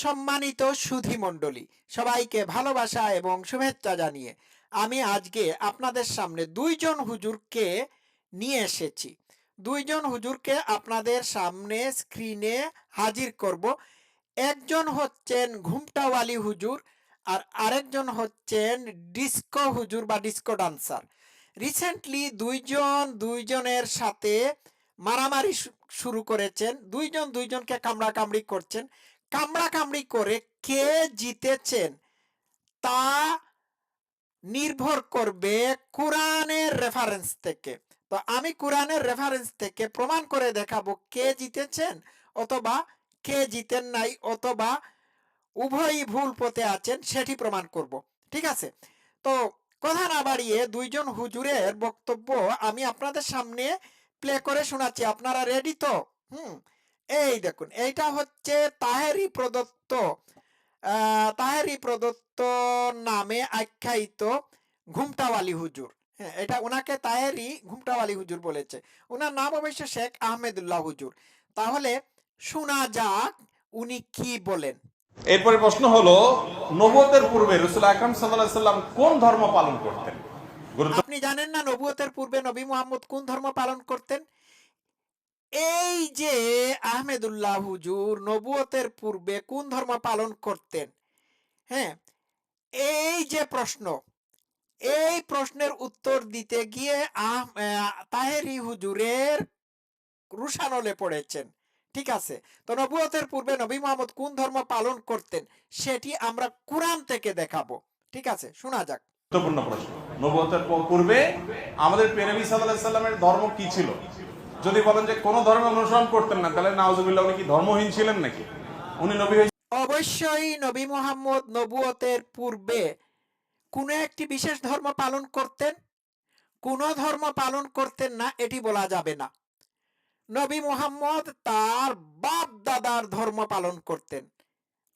সম্মানিত সুধী মণ্ডলী, সবাইকে ভালোবাসা এবং শুভেচ্ছা জানিয়ে আমি আজকে আপনাদের সামনে দুইজন হুজুরকে নিয়ে এসেছি। দুইজন হুজুরকে আপনাদের সামনে স্ক্রিনে হাজির করব। একজন হচ্ছেন ঘুমটাওয়ালি হুজুর আর আরেকজন হচ্ছেন ডিস্কো হুজুর বা ডিস্কো ডান্সার। রিসেন্টলি দুইজন দুইজনের সাথে মারামারি শুরু করেছেন। দুইজন দুইজনকে কামড়াকামড়ি করছেন। কামড়াকামড়ি করে কে জিতেছেন তা নির্ভর করবে কোরআনের রেফারেন্স থেকে। তো আমি কোরআনের রেফারেন্স থেকে প্রমাণ করে দেখাবো কে জিতেছেন অথবা কে জিতেন নাই অথবা উভয়ই ভুল পথে আছেন সেটি প্রমাণ করব। ঠিক আছে? তো কথা না বাড়িয়ে দুইজন হুজুরের বক্তব্য আমি আপনাদের সামনে প্লে করে শোনাচ্ছি। আপনারা রেডি তো? হুম? এই দেখুন এইটা হচ্ছে তাহেরি প্রদত্ত তাহেরি প্রদত্ত নামে আখ্যায়িত ঘুমটাওয়ালি হুজুর। হ্যাঁ এটা ওনাকে তাহেরি ঘুমটাওয়ালি হুজুর বলেছে। ওনার নাম অবশ্য শেখ আহমেদুল্লাহ হুজুর। তাহলে শোনা যাক উনি কি বলেন। এরপরে প্রশ্ন হলো নবতের পূর্বে রসুল আকরাম সাল্লাহ সাল্লাম কোন ধর্ম পালন করতেন? আপনি জানেন না নবুয়তের পূর্বে নবী মুহাম্মদ কোন ধর্ম পালন করতেন? এই যে আহমেদুল্লাহ হুজুর নবুয়তের পূর্বে কোন ধর্ম পালন করতেন? হ্যাঁ এই যে প্রশ্ন, এই প্রশ্নের উত্তর দিতে গিয়ে তাহেরি হুজুরের রুশানলে পড়েছেন। ঠিক আছে, তো নবুয়তের পূর্বে নবী মোহাম্মদ কোন ধর্ম পালন করতেন সেটি আমরা কোরআন থেকে দেখাবো। ঠিক আছে, শোনা যাক। গুরুত্বপূর্ণ প্রশ্ন নবতের প- পূর্বে আমাদের পেনবী সাল্লাহ সাল্লামের ধর্ম কি ছিল? যদি বলেন যে কোন ধর্ম অনুসরণ করতেন না, তাহলে নাওজুবিল্লাহ উনি কি ধর্মহীন ছিলেন নাকি? উনি নবী অবশ্যই নবী মোহাম্মদ নবুয়তের পূর্বে কোনো একটি বিশেষ ধর্ম পালন করতেন, কোন ধর্ম পালন করতেন না, এটি বলা যাবে না। নবী মোহাম্মদ তার বাপ দাদার ধর্ম পালন করতেন।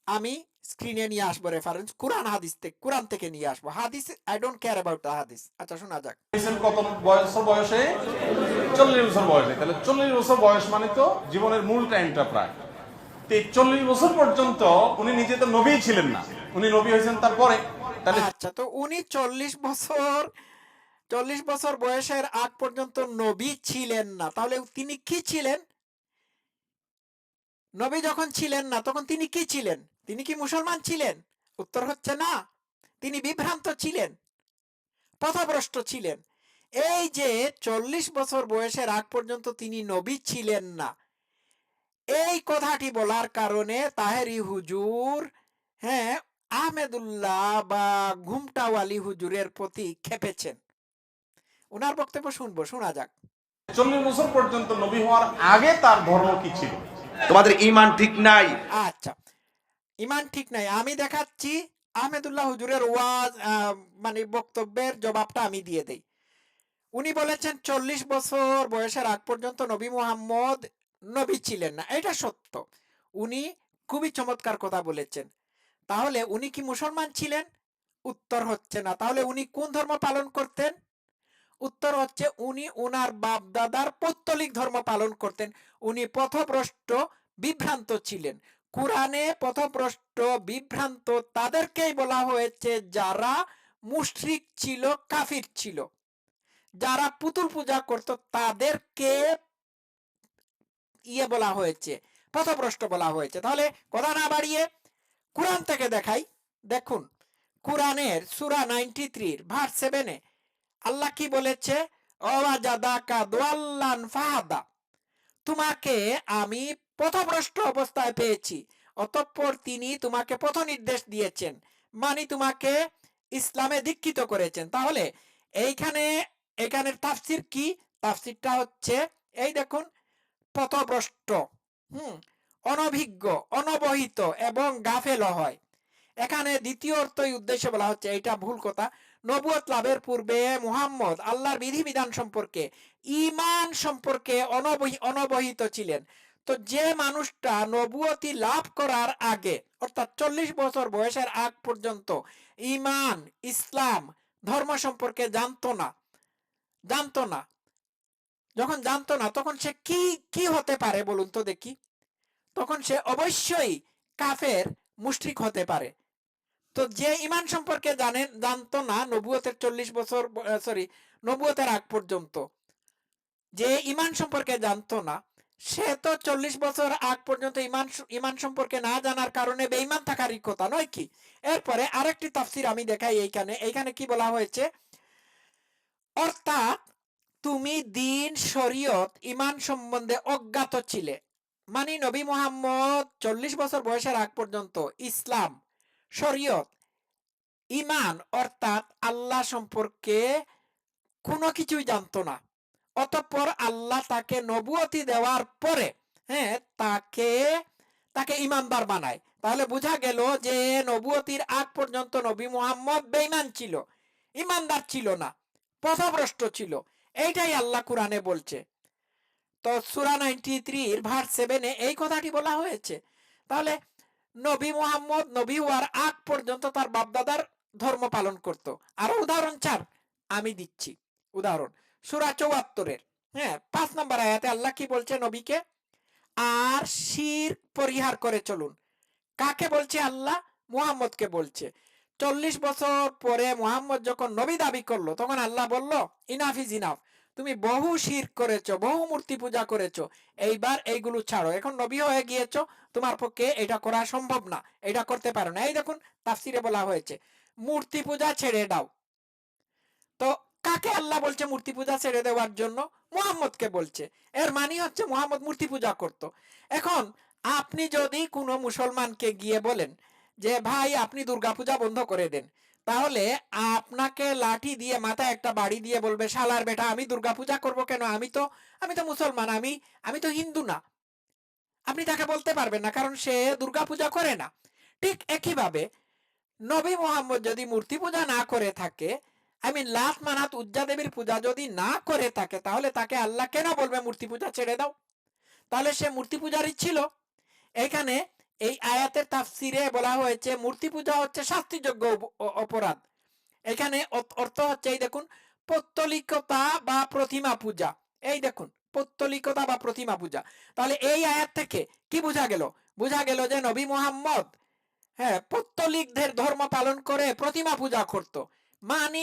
আমি স্ক্রিনে নিয়ে আসব রেফারেন্স কোরআন হাদিস থেকে কোরআন থেকে নিয়ে আসব। হাদিস I don't care about the হাদিস। আচ্ছা শোনা যাক। কত বছর বয়সে? চল্লিশ বছর বয়সে। তাহলে চল্লিশ বছর বয়স মানে তো জীবনের মূল টাইমটা প্রায়। চল্লিশ বছর পর্যন্ত উনি নিজে তো নবী ছিলেন না। উনি নবী হয়েছেন তারপরে। তাহলে আচ্ছা তো উনি চল্লিশ বছর চল্লিশ বছর বয়সের আগ পর্যন্ত নবী ছিলেন না। তাহলে তিনি কি ছিলেন? নবী যখন ছিলেন না তখন তিনি কি ছিলেন? তিনি কি মুসলমান ছিলেন? উত্তর হচ্ছে না। তিনি বিভ্রান্ত ছিলেন পথভ্রষ্ট ছিলেন। এই যে চল্লিশ বছর বয়সের আগ পর্যন্ত তিনি নবী ছিলেন না এই কথাটি বলার কারণে তাহেরি হুজুর হ্যাঁ আহমেদুল্লাহ বা ঘুমটাওয়ালি হুজুরের প্রতি খেপেছেন ওনার বক্তব্য শুনব শোনা যাক। চল্লিশ বছর পর্যন্ত নবী হওয়ার আগে তার ধর্ম কি ছিল? তোমাদের ইমান ঠিক নাই। আচ্ছা। ইমান ঠিক নাই। আমি দেখাচ্ছি আহমেদুল্লাহ হুজুরের ওয়াজ মানে বক্তব্যের জবাবটা আমি দিয়ে দেই। উনি বলেছেন, চল্লিশ বছর বয়সের আগ পর্যন্ত নবী মোহাম্মদ নবী ছিলেন না। এটা সত্য। উনি খুবই চমৎকার কথা বলেছেন। তাহলে উনি কি মুসলমান ছিলেন? উত্তর হচ্ছে না। তাহলে উনি কোন ধর্ম পালন করতেন? উত্তর হচ্ছে উনি ওনার বাপ দাদার পৌত্তলিক ধর্ম পালন করতেন। উনি পথভ্রষ্ট, বিভ্রান্ত ছিলেন। কোরআনে পথভ্রষ্ট বিভ্রান্ত তাদেরকেই বলা হয়েছে যারা মুশরিক ছিল, কাফির ছিল। যারা পুতুল পূজা করত, তাদেরকে ইয়ে বলা হয়েছে পথভ্রষ্ট বলা হয়েছে। তাহলে কথা না বাড়িয়ে কোরআন থেকে দেখাই। দেখুন, কোরআনের সুরা নাইনটি থ্রির ভার সেভেনে আল্লাহ কি বলেছে? অওয়াজাদাকা দোয়াল্লান ফাহাদা। তোমাকে আমি পথভ্রষ্ট অবস্থায় পেয়েছি। অতঃপর তিনি তোমাকে পথ নির্দেশ দিয়েছেন মানে তোমাকে ইসলামে দীক্ষিত করেছেন। তাহলে এইখানে, এখানের তাফসির কি? তাফসিরটা হচ্ছে, এই দেখুন, পথভ্রষ্ট, হুম, অনভিজ্ঞ, অনবহিত এবং গাফেল হয়। এখানে দ্বিতীয় অর্থই উদ্দেশ্যে বলা হচ্ছে এটা ভুল কথা নবুয়ত লাভের পূর্বে মুহাম্মদ আল্লাহর বিধিবিধান সম্পর্কে ইমান সম্পর্কে অনবহি, অনবহিত ছিলেন। তো যে মানুষটা নবুয়তি লাভ করার আগে, অর্থাৎ চল্লিশ বছর বয়সের আগ পর্যন্ত ইমান, ইসলাম, ধর্ম সম্পর্কে জানতো না জানতো না। যখন জানতো না, তখন সে কি কি হতে পারে বলুন তো দেখি। তখন সে অবশ্যই কাফের, মুশরিক হতে পারে। তো যে ইমান সম্পর্কে জানেন জানতো না নবুয়তের চল্লিশ বছর সরি নবুয়তের আগ পর্যন্ত, যে ইমান সম্পর্কে জানতো না সে তো চল্লিশ বছর আগ পর্যন্ত ইমান ইমান সম্পর্কে না জানার কারণে বেঈমান থাকারই কথা নয় কি? এরপরে আরেকটি তাফসির আমি দেখাই এইখানে। এইখানে কি বলা হয়েছে? অর্থাৎ তুমি দিন, শরীয়ত, ইমান সম্বন্ধে অজ্ঞাত ছিলে। মানে নবী মোহাম্মদ চল্লিশ বছর বয়সের আগ পর্যন্ত ইসলাম, শরীয়ত, ইমান, অর্থাৎ আল্লাহ সম্পর্কে কোনো কিছুই জানতো না। অতঃপর আল্লাহ তাকে নবুয়তি দেওয়ার পরে হ্যাঁ তাকে তাকে ইমানদার বানায়। তাহলে বোঝা গেল যে নবুয়তির আগ পর্যন্ত নবী মোহাম্মদ বেঈমান ছিল, ইমানদার ছিল না, পথভ্রষ্ট ছিল। এইটাই আল্লাহ কোরআনে বলছে। তো সুরা নাইনটি থ্রির ভার সেভেনে এই কথাটি বলা হয়েছে। তাহলে নবী মোহাম্মদ, নবী হওয়ার আগ পর্যন্ত তার বাপদাদার ধর্ম পালন করত। আরও উদাহরণ চার, আমি দিচ্ছি। উদাহরণ সুরা চৌয়াত্তরের। হ্যাঁ পাঁচ নম্বর আয়াতে আল্লাহ কি বলছে নবীকে? আর শির পরিহার করে চলুন। কাকে বলছে আল্লাহ? মুহাম্মদকে বলছে। চল্লিশ বছর পরে মুহাম্মদ যখন নবী দাবি করল, তখন আল্লাহ বলল, ইনাফ ইজ ইনাফ তুমি বহু শির করেছ, বহু মূর্তি পূজা করেছ, এইবার এইগুলো ছাড়ো। এখন নবী হয়ে গিয়েছো, তোমার পক্ষে এটা করা সম্ভব না, এটা করতে পারো না। এই দেখুন, তাফসিরে বলা হয়েছে, মূর্তি পূজা ছেড়ে দাও। তো কাকে আল্লাহ বলছে মূর্তি পূজা ছেড়ে দেওয়ার জন্য? মুহাম্মদকে বলছে। এর মানে হচ্ছে মুহাম্মদ মূর্তি পূজা করত। এখন আপনি যদি কোনো মুসলমানকে গিয়ে বলেন যে, ভাই, আপনি দুর্গাপূজা বন্ধ করে দেন। তাহলে আপনাকে লাঠি দিয়ে, মাথায় একটা বাড়ি দিয়ে বলবে, শালার বেটা, আমি দুর্গাপূজা করব কেন? আমি তো আমি তো মুসলমান, আমি আমি তো হিন্দু না। আপনি তাকে বলতে পারবেন না, কারণ সে দুর্গাপূজা করে না। ঠিক একইভাবে নবী মোহাম্মদ যদি মূর্তি পূজা না করে থাকে আই মিন লাত মানাত উজ্জা দেবীর পূজা যদি না করে থাকে, তাহলে তাকে আল্লাহ কেন বলবে মূর্তি পূজা ছেড়ে দাও? তাহলে সে মূর্তি পূজারই ছিল। এখানে এই আয়াতের তাফসিরে বলা হয়েছে, মূর্তি পূজা হচ্ছে শাস্তিযোগ্য অপরাধ। এখানে অর্থ হচ্ছে এই দেখুন, পৌত্তলিকতা বা প্রতিমা পূজা। এই দেখুন, পৌত্তলিকতা বা প্রতিমা পূজা। তাহলে এই আয়াত থেকে কি বোঝা গেল? বোঝা গেল যে নবী মোহাম্মদ হ্যাঁ পৌত্তলিকদের ধর্ম পালন করে প্রতিমা পূজা করত। মানে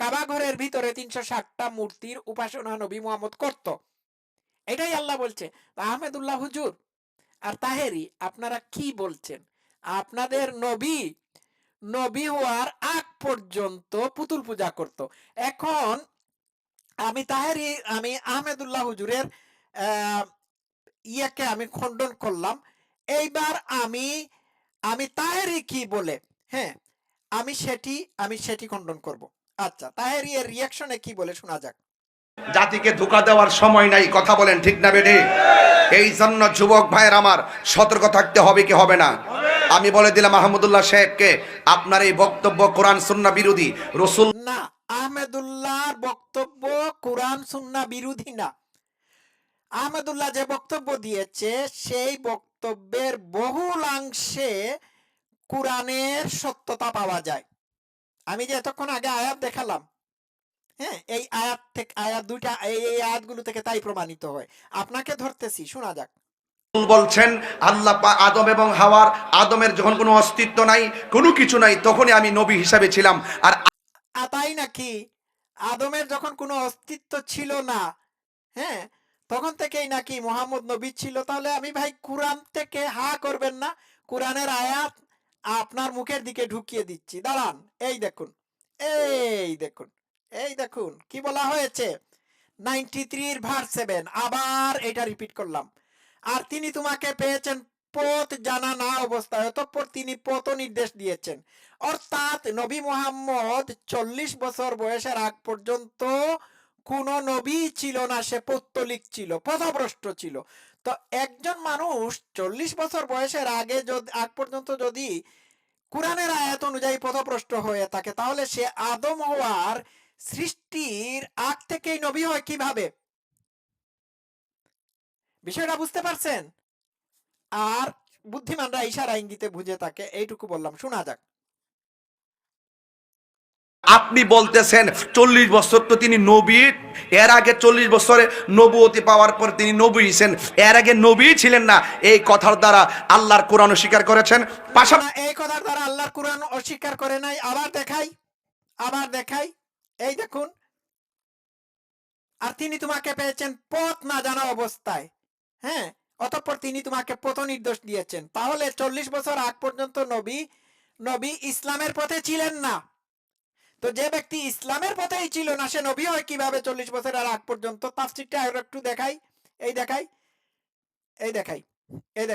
কাবা ঘরের ভিতরে তিনশো ষাটটা মূর্তির উপাসনা নবী মোহাম্মদ করত। এটাই আল্লাহ বলছে। আহমেদুল্লাহ হুজুর, আর তাহেরি, আপনারা কি বলছেন? আপনাদের নবী নবী হওয়ার আগ পর্যন্ত পুতুল পূজা করত। এখন আমি তাহেরি, আমি আহমেদুল্লাহ হুজুরের ইয়াকে আমি খণ্ডন করলাম। এইবার আমি আমি তাহেরি কি বলে? হ্যাঁ আমি সেটি আমি সেটি খণ্ডন করব। আচ্ছা তাহেরি এর রিয়াকশনে কি বলে শোনা যাক। জাতিকে ধোকা দেওয়ার সময় নাই কথা বলেন ঠিক না বেডে এই জন্য যুবক ভাইয়ের আমার সতর্ক থাকতে হবে কি হবে না? আমি বলে দিলাম মাহমুদুল্লাহ সাহেবকে আপনার এই বক্তব্য কোরআন সুন্না বিরোধী। রসুল না আহমেদুল্লাহর বক্তব্য কোরআন সুন্না বিরোধী না। আহমেদুল্লাহ যে বক্তব্য দিয়েছে সেই বক্তব্যের বহুলাংশে কোরআনের সত্যতা পাওয়া যায়। আমি যে এতক্ষণ আগে আয়াত দেখালাম হ্যাঁ এই আয়াত থেকে আয়াত দুইটা এই আয়াতগুলো থেকে তাই প্রমাণিত হয়। আপনাকে ধরতেছি শোনা যাক। বলছেন আল্লাহ আদম এবং হাওয়ার আদমের যখন কোনো অস্তিত্ব নাই কোনো কিছু নাই তখনই আমি নবী হিসাবে ছিলাম। আর তাই নাকি? আদমের যখন কোনো অস্তিত্ব ছিল না হ্যাঁ তখন থেকেই নাকি মোহাম্মদ নবী ছিল। তাহলে আমি ভাই কোরআন থেকে হা করবেন না? কোরআনের আয়াত আপনার মুখের দিকে ঢুকিয়ে দিচ্ছি। দাঁড়ান, এই দেখুন এই দেখুন এই দেখুন, কি বলা হয়েছে? নাইনটি থ্রির ভার সেভেন আবার এটা রিপিট করলাম। আর তিনি তোমাকে পেয়েছেন পথ জানা না অবস্থায়, অতঃপর তিনি পথ নির্দেশ দিয়েছেন। অর্থাৎ নবী মোহাম্মদ চল্লিশ বছর বয়সের আগ পর্যন্ত কোন নবী ছিল না, সে পৌত্তলিক ছিল, পথভ্রষ্ট ছিল। তো একজন মানুষ চল্লিশ বছর বয়সের আগে যদি, আগ পর্যন্ত যদি কোরআনের আয়াত অনুযায়ী পথভ্রষ্ট হয়ে থাকে, তাহলে সে আদম হওয়ার সৃষ্টির আগ থেকেই নবী হয় কীভাবে? বিষয়টা বুঝতে পারছেন? আর বুদ্ধিমানরা ইশারা ইঙ্গিতে বুঝে থাকে এইটুকু বললাম। শোনা যাক। আপনি বলতেছেন চল্লিশ বছর তো তিনি নবী, এর আগে চল্লিশ বছরে নবুয়তি পাওয়ার পর তিনি নবী ছিলেন, এর আগে নবী ছিলেন না। এই কথার দ্বারা আল্লাহর কোরআন অস্বীকার করেছেন। পাশাপাশি এই কথার দ্বারা আল্লাহর কোরআন অস্বীকার করে নাই। আবার দেখাই আবার দেখাই। এই দেখুন, আর তিনি তোমাকে পেয়েছেন পথ না জানা অবস্থায় হ্যাঁ? অতঃপর তিনি তোমাকে পথ নির্দেশ দিয়েছেন। তাহলে চল্লিশ বছর আগ পর্যন্ত নবী নবী ইসলামের পথে ছিলেন না। তো যে ব্যক্তি ইসলামের পথেই ছিল না, সে নবী হয় কীভাবে চল্লিশ বছরের আগ পর্যন্ত? তাফসিরটা আর একটু দেখাই, এই দেখাই এই দেখাই, এই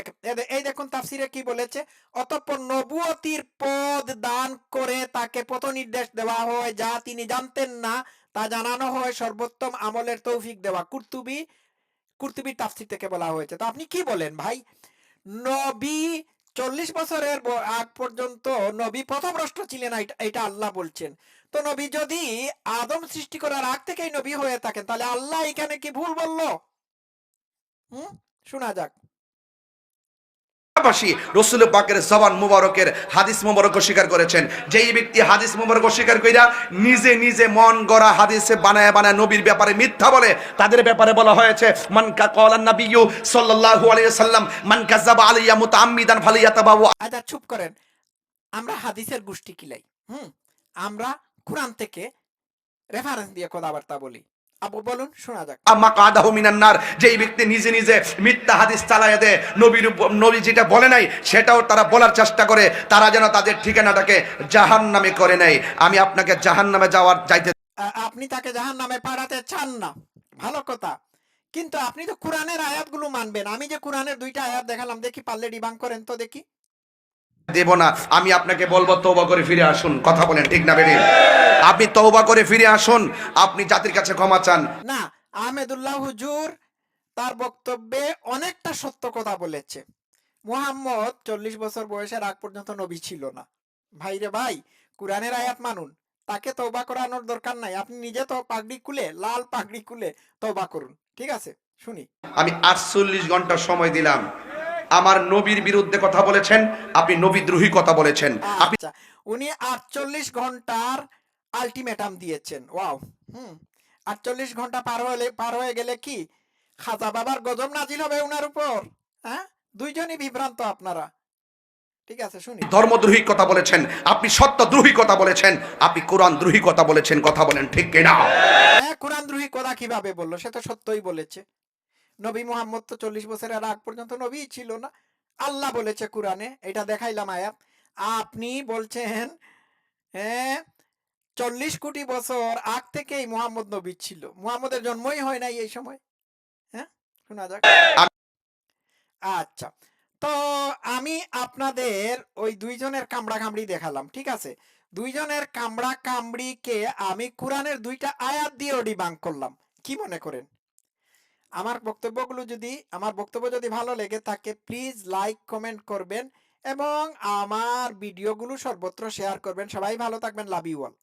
এই দেখুন তাফসিরে কি বলেছে, অতঃপর নবুয়তির পদ দান করে তাকে পথ নির্দেশ দেওয়া হয়, যা তিনি জানতেন না, তা জানানো হয় সর্বোত্তম আমলের তৌফিক দেওয়া। কুর্তুবি, কুর্তুবির তাফসির থেকে বলা হয়েছে। তো আপনি কি বলেন ভাই? নবী চল্লিশ বছরের আগ পর্যন্ত নবী প্রথম রাষ্ট্র ছিলেন এটা- আল্লাহ বলছেন। তো নবী যদি আদম সৃষ্টি করার আগ থেকেই নবী হয়ে থাকেন, তাহলে আল্লাহ এখানে কি ভুল বলল? হুম? শোনা যাক। রসুল পাকের জবান মুবারকের হাদিস মুবারক স্বীকার করেছেন। যেই ব্যক্তি হাদিস মুবারক স্বীকার নিজে নিজে মন গড়া হাদিসে বানায় বানায় নবীর ব্যাপারে মিথ্যা বলে, তাদের ব্যাপারে বলা হয়েছে কলান সাল্লাম আচ্ছা চুপ করেন। আমরা হাদিসের গোষ্ঠী আমরা কোরআন থেকে রেফারেন্স দিয়ে কথাবার্তা বলি। আবু বলুন শোনা যাক। আম্মা কাদাহু মিনান নার যেই ব্যক্তি নিজে নিজে মিথ্যা হাদিস চালায় দেয় নবীর নবী যেটা বলে নাই সেটাও তারা বলার চেষ্টা করে তারা যেন তাদের ঠিকানাটাকে জাহান্নামে করে নেয়। আমি আপনাকে জাহান্নামে যাওয়ার যাইতে আপনি তাকে জাহান নামে পাঠাতে চান না। ভালো কথা। কিন্তু আপনি তো কোরআনের আয়াতগুলো মানবেন। আমি যে কোরআনের দুইটা আয়াত দেখালাম দেখি পারলে ডিবাং করেন তো দেখি। দেব না। আমি আপনাকে বলব তৌবা করে ফিরে আসুন। কথা বলেন ঠিক না বেরিয়ে আপনি তৌবা করে ফিরে আসুন। আপনি জাতির কাছে ক্ষমা চান। না আহমেদুল্লাহ হুজুর তার বক্তব্যে অনেকটা সত্য কথা বলেছে। মুহাম্মদ চল্লিশ বছর বয়সের আগ পর্যন্ত নবী ছিল না। ভাই রে ভাই কোরআনের আয়াত মানুন। তাকে তৌবা করানোর দরকার নাই। আপনি নিজে তো পাগড়ি খুলে লাল পাগড়ি খুলে তৌবা করুন। ঠিক আছে? শুনি। আমি আটচল্লিশ ঘণ্টা সময় দিলাম। আমার নবীর বিরুদ্ধে কথা বলেছেন আপনি নবীদ্রোহী কথা বলেছেন। আপনি আচ্ছা উনি আটচল্লিশ ঘণ্টার আলটিমেটাম দিয়েছেন। ওয়াও হুম আটচল্লিশ ঘণ্টা পার হলে পার হয়ে গেলে কি? খাজা বাবার গজব নাজিল হবে উনার উপর হ্যাঁ? দুইজনই বিভ্রান্ত আপনারা। ঠিক আছে শুনি। ধর্মদ্রোহী কথা বলেছেন আপনি সত্যদ্রোহী কথা বলেছেন আপনি কোরআন দ্রোহী কথা বলেছেন কথা বলেন ঠিক কিনা? হ্যাঁ কোরআন দ্রোহী কথা কীভাবে বলল সে তো সত্যই বলেছে। নবী মুহাম্মদ তো চল্লিশ বছরের আগ পর্যন্ত নবী ছিল না। আল্লাহ বলেছে কোরআনে, এটা দেখাইলাম আয়াত। আপনি বলছেন হ্যাঁ চল্লিশ কোটি বছর আগ থেকেই মুহাম্মদ নবী ছিল। মুহাম্মদের জন্মই হয় নাই এই সময়। হ্যাঁ শোনা যাক। আচ্ছা তো আমি আপনাদের ওই দুইজনের কামড়া কামড়ি দেখালাম, ঠিক আছে? দুইজনের কামড়া কামড়িকে আমি কোরআনের দুইটা আয়াত দিয়ে ডিবাং করলাম। কি মনে করেন? আমার বক্তব্যগুলো যদি, আমার বক্তব্য যদি ভালো লেগে থাকে প্লিজ লাইক কমেন্ট করবেন এবং আমার ভিডিওগুলো সর্বত্র শেয়ার করবেন। সবাই ভালো থাকবেন। Love you all